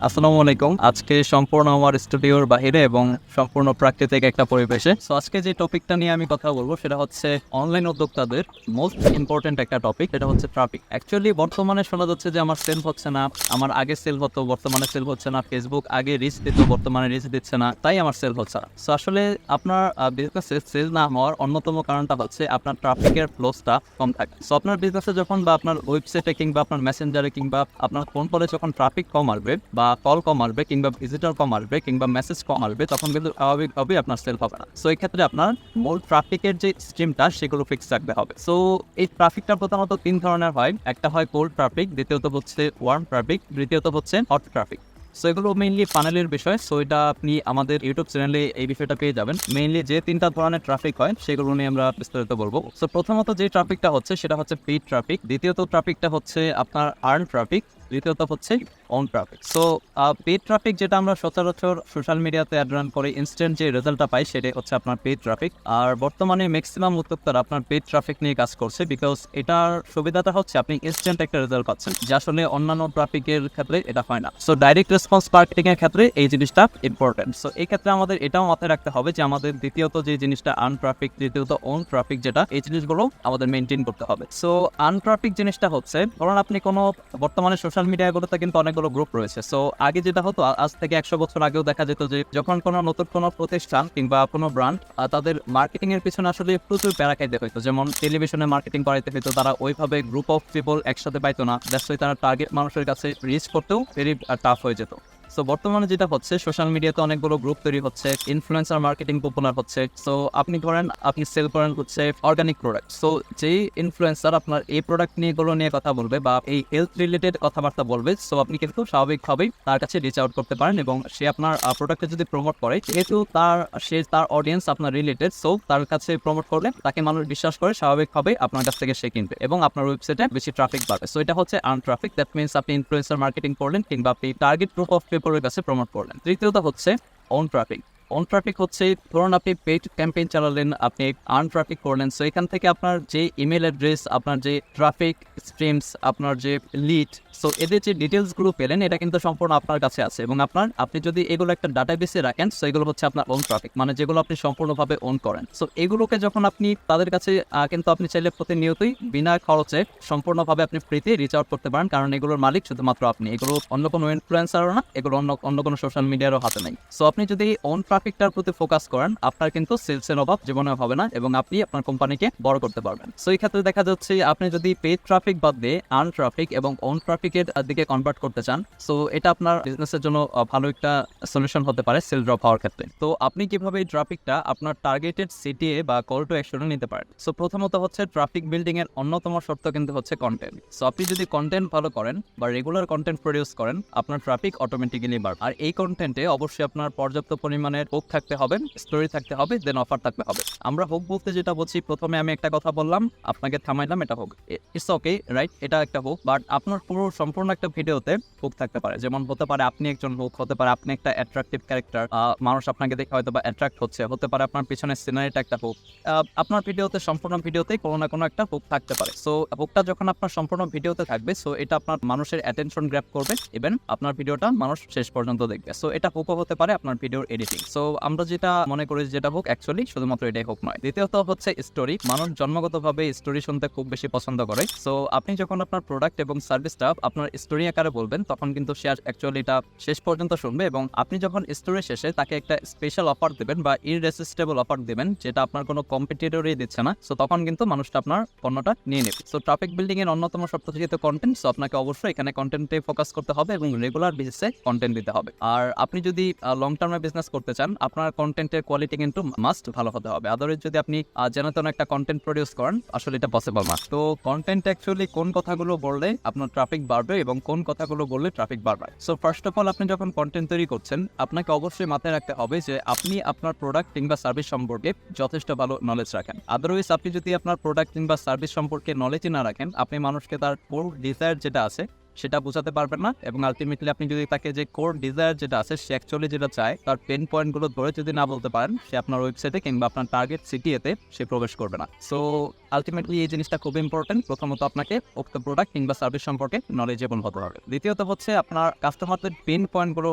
আসসালামু আলাইকুম। আজকে সম্পূর্ণ আমার স্টুডিওর বাহিরে এবং সম্পূর্ণ প্রাকৃতিক একটা পরিবেশে। সো আজকে যে টপিকটা নিয়ে আমি কথা বলব, সেটা হচ্ছে অনলাইন উদ্যোক্তাদের মোস্ট ইম্পর্টেন্ট একটা টপিক সেটা হচ্ছে ট্রাফিক অ্যাকচুয়ালি বর্তমানে শোনা যাচ্ছে যে আমার সেল হচ্ছে না, আমার আগে সেল হতো, বর্তমানে সেল হচ্ছে না ফেসবুক আগে রিচ দিত, বর্তমানে রিচ দিচ্ছে না, তাই আমার সেল হচ্ছে না। সো আসলে আপনার বিজনেসে সেল না হওয়ার অন্যতম কারণটা হচ্ছে আপনার ট্রাফিকের ফ্লোসটা কম থাকে। সো আপনার বিজনেসে যখন বা আপনার ওয়েবসাইটে কিংবা আপনার মেসেঞ্জারে কিংবা আপনার ফোন কলে যখন ট্রাফিক কম আসবে বা কল কম আসবে কিংবা ভিজিটর কম আসবে কিংবা মেসেজ কম আসবে, তখন কিন্তু স্বাভাবিকভাবে আপনার সেল হবে না। সো এই ক্ষেত্রে আপনার মূল ট্রাফিকের যে স্ট্রিমটা সেগুলো ফিক্স রাখতে হবে। সো এই ট্রাফিকটা প্রধানত তিন ধরনের হয়। একটা হয় কোল্ড ট্রাফিক দ্বিতীয়ত হচ্ছে ওয়ার্ম ট্রাফিক তৃতীয়ত হচ্ছে হট ট্রাফিক সো এগুলো মেইনলি ফানেলের বিষয়। সো এটা আপনি আমাদের ইউটিউব চ্যানেলে এই বিষয়টা পেয়ে যাবেন। মেইনলি যে তিনটা ধরনের ট্রাফিক হয়, সেগুলো নিয়ে আমরা বিস্তারিত বলব। সো প্রথমত যে ট্রাফিকটা হচ্ছে, সেটা হচ্ছে পেড ট্রাফিক দ্বিতীয়ত ট্রাফিকটা হচ্ছে আপনার আর্ন ট্রাফিক তৃতীয়ত হচ্ছে own traffic so paid traffic যেটা আমরা সচরাচর সোশ্যাল মিডিয়াতে অ্যাড রান করে ইনস্ট্যান্ট যে রেজাল্টটা পাই সেটাই হচ্ছে আপনার পেড ট্রাফিক আর বর্তমানে ম্যাক্সিমাম উদ্যোক্তারা আপনার পেড ট্রাফিক নিয়ে কাজ করছে বিকজ এটার সুবিধাটা হচ্ছে আপনি ইনস্ট্যান্ট একটা রেজাল্ট পাচ্ছেন যে আসলে অন্যান্য ট্রাফিকের ক্ষেত্রে এটা হয় না। সো ডাইরেক্ট রেসপন্স মার্কেটিং এর ক্ষেত্রে এই জিনিসটা ইম্পর্টেন্ট সো এই ক্ষেত্রে আমাদের এটাও মাথায় রাখতে হবে যে আমাদের দ্বিতীয়ত যে জিনিসটা আন ট্রাফিক তৃতীয়ত অন ট্রাফিক যেটা, এই জিনিসগুলো আমাদের মেনটেন করতে হবে। সো আন ট্রাফিক জিনিসটা হচ্ছে, ধরুন আপনি কোনো বর্তমানে সোশ্যাল মিডিয়াগুলোতে কিন্তু অনেকগুলো গ্রুপ রয়েছে। সো আগে যেটা হতো আজ থেকে একশো বছর আগেও দেখা যেত যে, যখন কোনো নতুন কোনো প্রতিষ্ঠান কিংবা কোনো ব্র্যান্ড তাদের মার্কেটিং এর পিছনে আসলে প্রচুর প্যারা খাইতে যেমন টেলিভিশনে মার্কেটিং করাইতে হইতো, তারা ওইভাবে গ্রুপ অফ পিপল একসাথে পাইতো না। দ্যাটস তারা টার্গেট মানুষের কাছে রিচ করতেও ভেরি টাফ হয়ে যেত। সো বর্তমানে যেটা হচ্ছে সোশ্যাল মিডিয়াতে অনেকগুলো গ্রুপ তৈরি হচ্ছে ইনফ্লুয়েন্সার মার্কেটিং পপুলার হচ্ছে। সো আপনি ধরেন, আপনি সেল করেন হচ্ছে অর্গানিক প্রোডাক্ট সো যেই ইনফ্লুয়েন্সার আপনার এই প্রোডাক্ট নিয়ে গুলো নিয়ে কথা বলবে বা এই হেলথ রিলেটেড কথাবার্তা বলবে সো আপনি কিন্তু স্বাভাবিকভাবেই তার কাছে রিচ আউট করতে পারেন এবং সে আপনার প্রোডাক্টে যদি প্রমোট করে, যেহেতু তার, সে তার অডিয়েন্স আপনার রিলেটেড সো তার কাছে প্রমোট করলে তাকে মানুষ বিশ্বাস করে স্বাভাবিকভাবে আপনার কাছ থেকে সে কিনবে এবং আপনার ওয়েবসাইটে বেশি ট্রাফিক বাড়বে। সো এটা হচ্ছে আন ট্রাফিক দ্যাট মিনস আপনি ইনফ্লুয়েন্সার মার্কেটিং করলেন কিংবা আপনি টার্গেট গ্রুপ অফ পিপলের কাছে প্রমোট করলেন। তৃতীয়টা হচ্ছে অন ট্রাফিক অন ট্রাফিক হচ্ছে, ধরুন আপনি পেড ক্যাম্পেইন চালালেন, আপনি আর্ন ট্রাফিক করলেন সো এখান থেকে আপনার যে ইমেল অ্যাড্রেস আপনার যে ট্রাফিক স্ট্রিমস আপনার যে লিড সো এদের যে ডিটেলসগুলো পেলেন, এটা কিন্তু সম্পূর্ণ আপনার কাছে আছে। এবং আপনার, আপনি যদি এগুলো একটা ডাটাবেসে রাখেন সো এগুলো হচ্ছে আপনার ওন ট্রাফিক মানে যেগুলো আপনি সম্পূর্ণভাবে ওন করেন। সো এগুলোকে যখন আপনি তাদের কাছে কিন্তু আপনি চাইলে প্রতিনিয়তই বিনা খরচে সম্পূর্ণভাবে আপনি ফ্রিতে রিচ আউট করতে পারেন, কারণ এগুলোর মালিক শুধুমাত্র আপনি। এগুলো অন্য কোনো ইনফ্লুয়েন্সারও না, এগুলো অন্য অন্য কোনো সোশ্যাল মিডিয়ারও হাতে নেই। সো আপনি যদি ওন ট্রাফিকটার প্রতি ফোকাস করেন, আপনার কিন্তু সেলসের অভাব জীবনে হবে না এবং আপনি আপনার কোম্পানিকে বড় করতে পারবেন। সো এই ক্ষেত্রে দেখা যাচ্ছে আপনি যদি পেড ট্রাফিক বাদ দিয়ে আন ট্রাফিক এবং অন ট্রাফিকের দিকে কনভার্ট করতে চান সো এটা আপনার বিজনেসের জন্য ভালো একটা সলিউশন হতে পারে সেল ড্রপ হওয়ার ক্ষেত্রে। তো আপনি কীভাবে এই ট্রাফিকটা আপনার টার্গেটেড সিটিএ বা কল টু অ্যাকশনে নিতে পারেন? সো প্রথমত হচ্ছে ট্রাফিক বিল্ডিং এর অন্যতম শর্ত কিন্তু হচ্ছে কন্টেন্ট সো আপনি যদি কন্টেন্ট ভালো করেন বা রেগুলার কন্টেন্ট প্রডিউস করেন, আপনার ট্রাফিক অটোমেটিক্যালি বাড়বে। আর এই কন্টেন্টে অবশ্যই আপনার পর্যাপ্ত পরিমাণের হোক থাকতে হবে স্টোরি থাকতে হবে দেন অফার থাকতে হবে। আমরা হোক বলতে যেটা বলছি, প্রথমে আমি একটা কথা বললাম, আপনাকে থামাইলাম, এটা হোক। ইটস ওকে রাইট এটা একটা হোক বাট আপনার পুরো সম্পূর্ণ একটা ভিডিওতে হোক থাকতে পারে। যেমন হতে পারে আপনি একজন হোক হতে পারে আপনি একটা অ্যাট্রাকটিভ ক্যারেক্টার মানুষ আপনাকে দেখে হয়তো বা অ্যাট্রাক্ট হচ্ছে, হতে পারে আপনার পিছনে সিনারিটা একটা হোক। আপনার ভিডিওতে, সম্পূর্ণ ভিডিওতে কোনো না কোনো একটা হোক থাকতে পারে। সো হোকটা যখন আপনার সম্পূর্ণ ভিডিওতে থাকবে সো এটা আপনার মানুষের অ্যাটেনশন গ্র্যাপ করবে ইভেন আপনার ভিডিওটা মানুষ শেষ পর্যন্ত দেখবে। সো এটা হোকও হতে পারে আপনার ভিডিওর এডিটিং সো আমরা যেটা মনে করি যেটা হোক অ্যাকচুয়ালি শুধুমাত্র এটাই হোক নয়। দ্বিতীয়ত হচ্ছে স্টোরি মানুষ জন্মগতভাবে স্টোরি শুনতে খুব বেশি পছন্দ করে। সো আপনি যখন আপনার প্রোডাক্ট এবং সার্ভিসটা আপনার স্টোরি আকারে বলবেন, তখন কিন্তু সে অ্যাকচুয়ালি এটা শেষ পর্যন্ত শুনবে এবং আপনি যখন স্টোরি শেষে তাকে একটা স্পেশাল অফার দেবেন বা ইররেসিস্টেবল অফার দেবেন, যেটা আপনার কোনো কম্পিটিটরই দিচ্ছে না সো তখন কিন্তু মানুষটা আপনার পণ্যটা নিয়ে নেবে। সো ট্রাফিক বিল্ডিং এর অন্যতম শর্ত যেহেতু কন্টেন্ট সো আপনাকে অবশ্যই এখানে কন্টেন্টে ফোকাস করতে হবে এবং রেগুলার বেসিসে কন্টেন্ট দিতে হবে। আর আপনি যদি লং টার্মে বিজনেস করতে চান আপনার কন্টেন্টের কোয়ালিটি কিন্তু মাস্ট ভালো হতে হবে। আদারওয়াইজ যদি আপনি যেন তেন একটা কন্টেন্ট প্রডিউস করেন, আসলে এটা পসিবল না। তো কন্টেন্ট অ্যাকচুয়ালি কোন কথাগুলো বললে আপনার ট্রাফিক বাড়বে এবং কোন কথাগুলো বললে ট্রাফিক বাড়বে? সো ফার্স্ট অফ অল আপনি যখন কন্টেন্ট তৈরি করছেন, আপনাকে অবশ্যই মাথায় রাখতে হবে যে আপনি আপনার প্রোডাক্ট কিংবা সার্ভিস সম্পর্কে যথেষ্ট ভালো নলেজ রাখেন। আদারওয়াইজ আপনি যদি আপনার প্রোডাক্ট কিংবা সার্ভিস সম্পর্কে নলেজই না রাখেন, আপনি মানুষকে তার কোর ডিজায়ার যেটা আছে সেটা বোঝাতে পারবেন না এবং আলটিমেটলি আপনি যদি তাকে যে কোর ডিজায়ার যেটা আছে, সে অ্যাকচুয়ালি যেটা চায়, তার পেন পয়েন্টগুলো ধরে যদি না বলতে পারেন, সে আপনার ওয়েবসাইটে কিংবা আপনার টার্গেট সিটিএতে সে প্রবেশ করবে না। সো আলটিমেটলি এই জিনিসটা খুব ইম্পর্টেন্ট প্রথমত আপনাকে উক্ত প্রোডাক্ট কিংবা সার্ভিস সম্পর্কে নলেজেবল হতে হবে। দ্বিতীয়ত হচ্ছে আপনার কাস্টমারদের পেন পয়েন্টগুলো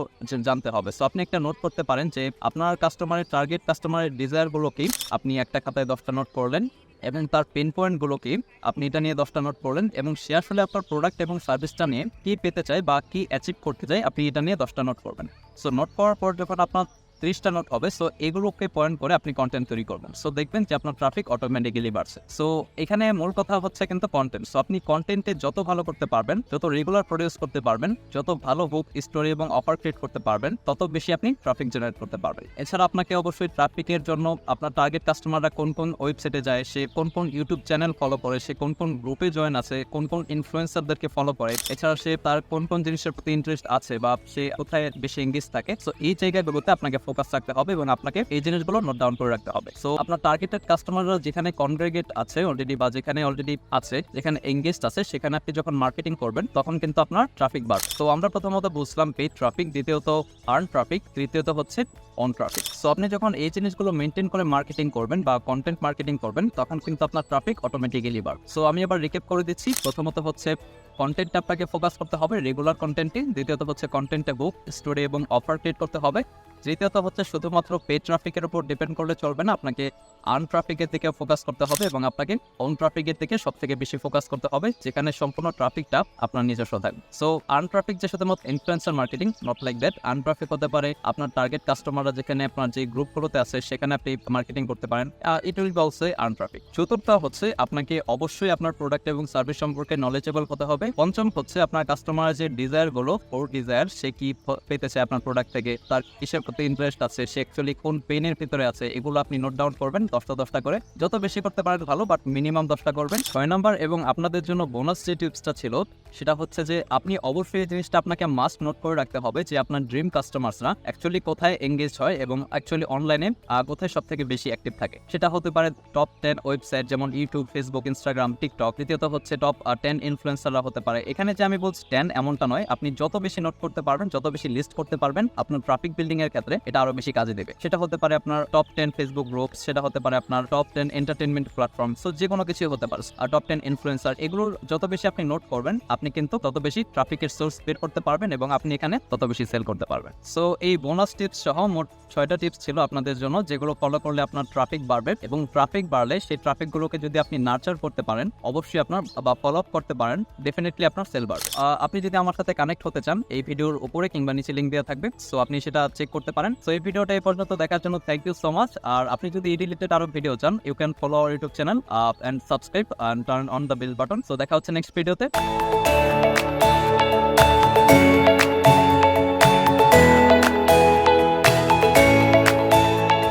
জানতে হবে। সো আপনি একটা নোট করতে পারেন যে আপনার কাস্টমারের টার্গেট কাস্টমারের ডিজায়ারগুলো কি? আপনি একটা খাতায় দশটা নোট করলেন এবং তার পেন পয়েন্টগুলো কি আপনি এটা নিয়ে দশটা নোট পড়লেন এবং সে আসলে আপনার প্রোডাক্ট এবং সার্ভিসটা নিয়ে কী পেতে চায় বা কী অ্যাচিভ করতে চায়, আপনি এটা নিয়ে দশটা নোট করবেন সো নোট করার পর যখন আপনার ত্রিশটা নোট হবে সো এগুলোকে পয়েন্ট করে আপনি কন্টেন্ট তৈরি করবেন। সো দেখবেন যে আপনার ট্রাফিক অটোমেটিক্যালি বাড়ছে। সো এখানে মূল কথা হচ্ছে কিন্তু কন্টেন্ট সো আপনি কন্টেন্টে যত ভালো করতে পারবেন, যত রেগুলার প্রডিউস করতে পারবেন, যত ভালো বুক স্টোরি এবং অফার ক্রিয়েট করতে পারবেন, তত বেশি আপনি ট্রাফিক জেনারেট করতে পারবেন। এছাড়া আপনাকে অবশ্যই ট্রাফিকের জন্য আপনার টার্গেট কাস্টমাররা কোন কোন ওয়েবসাইটে যায়, সে কোন কোন ইউটিউব চ্যানেল ফলো করে, সে কোন কোন গ্রুপে জয়েন আছে, কোন কোন ইনফ্লুয়েন্সারদেরকে ফলো করে, এছাড়া সে তার কোন কোন জিনিসের প্রতি ইন্টারেস্ট আছে বা সে কোথায় বেশি এঙ্গেজ থাকে সো এই জায়গাগুলোতে আপনাকে ফোকাস রাখতে হবে এবং আপনাকে এই জিনিসগুলো নোট ডাউন করে রাখতে হবে। সো আপনার টার্গেটেড কাস্টমাররা যেখানে কনগ্রেগেট আছে অলরেডি বা যেখানে অলরেডি আছে, যেখানে এঙ্গেজড আছে, সেখানে আপনি যখন মার্কেটিং করবেন, তখন কিন্তু আপনার ট্রাফিক বাড়বে। তো আমরা প্রথমত বুঝলাম পেড ট্রাফিক দ্বিতীয়ত আর্ন ট্রাফিক তৃতীয়ত হচ্ছে অন ট্রাফিক সো আপনি যখন এই জিনিসগুলো মেনটেন করে মার্কেটিং করবেন বা কন্টেন্ট মার্কেটিং করবেন, তখন কিন্তু আপনার ট্রাফিক অটোমেটিক্যালি বাড়বে। সো আমি আবার রিকেপ করে দিচ্ছি। প্রথমত হচ্ছে কন্টেন্ট আপনাকে ফোকাস করতে হবে রেগুলার কন্টেন্টে দ্বিতীয়ত হচ্ছে কন্টেন্টে বুক স্টোরি এবং অফার ক্রিয়েট করতে হবে। তৃতীয়ত হচ্ছে শুধুমাত্র পেড ট্রাফিকের উপর ডিপেন্ড করলে চলবে না। আপনাকে আর্ন ট্রাফিকের দিকে ফোকাস করতে হবে এবং আপনাকে অন ট্রাফিকের দিকে সব থেকে বেশি ফোকাস করতে হবে, যেখানে সম্পূর্ণ ট্রাফিকটা আপনার নিজস্ব থাকবে সো আর্ন ট্রাফিক যে শুধুমাত্র influencer marketing not like that earn traffic হতে পারে আপনার টার্গেট কাস্টমাররা যেখানে আপনার যে গ্রুপগুলোতে আছে, সেখানে আপনি মার্কেটিং করতে পারেন। It will be also earn traffic চতুর্থ হচ্ছে আপনাকে অবশ্যই আপনার প্রোডাক্ট এবং সার্ভিস সম্পর্কে নলেজেবল হতে হবে। পঞ্চম হচ্ছে আপনার কাস্টমার যে ডিজায়ারগুলো ওর ডিজায়ার সে কি প- পেতে চায় আপনার প্রোডাক্ট থেকে, তার কিসের প্রতি ইন্টারেস্ট আছে, সে অ্যাকচুয়ালি কোন পেনের ভিতরে আছে, এগুলো আপনি নোট ডাউন করবেন, দশটা দশটা করে। যত বেশি করতে পারেন ভালো বাট মিনিমাম দশটা করবেন। ছয় নাম্বার এবং আপনাদের জন্য বোনাস যে টিপসটা ছিল, সেটা হচ্ছে যে আপনি অবশ্যই এই জিনিসটা আপনাকে মাস্ট নোট করে রাখতে হবে যে আপনার ড্রিম কাস্টমার্সরা অ্যাকচুয়ালি কোথায় এঙ্গেজ হয় এবং অ্যাকচুয়ালি অনলাইনে কোথায় সব থেকে বেশি অ্যাক্টিভ থাকে। সেটা হতে পারে টপ টেন ওয়েবসাইট যেমন ইউটিউব ফেসবুক ইনস্টাগ্রাম টিকটক দ্বিতীয়ত হচ্ছে টপ টেন ইনফ্লুয়েন্সাররা হতে পারে। এখানে যে আমি বলছি টেন এমনটা নয়, আপনি যত বেশি নোট করতে পারবেন, যত বেশি লিস্ট করতে পারবেন, আপনার ট্রাফিক বিল্ডিং এর ক্ষেত্রে এটা আরও বেশি কাজে দেবে। সেটা হতে পারে আপনার টপ টেন ফেসবুক গ্রুপ সেটা হতে পারে আপনার top ten entertainment platform so যে কোনো কিছুই হতে পারে। আর টপ টেন ইনফ্লুয়েন্সার এগুলোর যত বেশি আপনি নোট করবেন, আপনি কিন্তু তত বেশি ট্রাফিকের সোর্স বের করতে পারবেন এবং আপনি এখানে তত বেশি সেল করতে পারবেন। সো এই বোনাস টিপস সহ মোট ছয়টা টিপস ছিল আপনাদের জন্য, যেগুলো ফলো করলে আপনার ট্রাফিক বাড়বে এবং ট্রাফিক বাড়লে সেই ট্রাফিকগুলোকে যদি আপনি নার্চার করতে পারেন, অবশ্যই আপনার বা ফলো আপ করতে পারেন ডেফিনেটলি আপনার সেল বাড়বে। আপনি যদি আমার সাথে কানেক্ট হতে চান, এই ভিডিওর উপরে কিংবা নিচে লিঙ্ক দেওয়া থাকবে সো আপনি সেটা চেক করতে পারেন। সো এই ভিডিওটা এই পর্যন্ত দেখার জন্য থ্যাংক ইউ সো মাচ আর আপনি যদি এই রিলেটেড আরও ভিডিও চান you can follow our YouTube channel and subscribe and turn on the bell button so দেখা হচ্ছে নেক্সট ভিডিওতে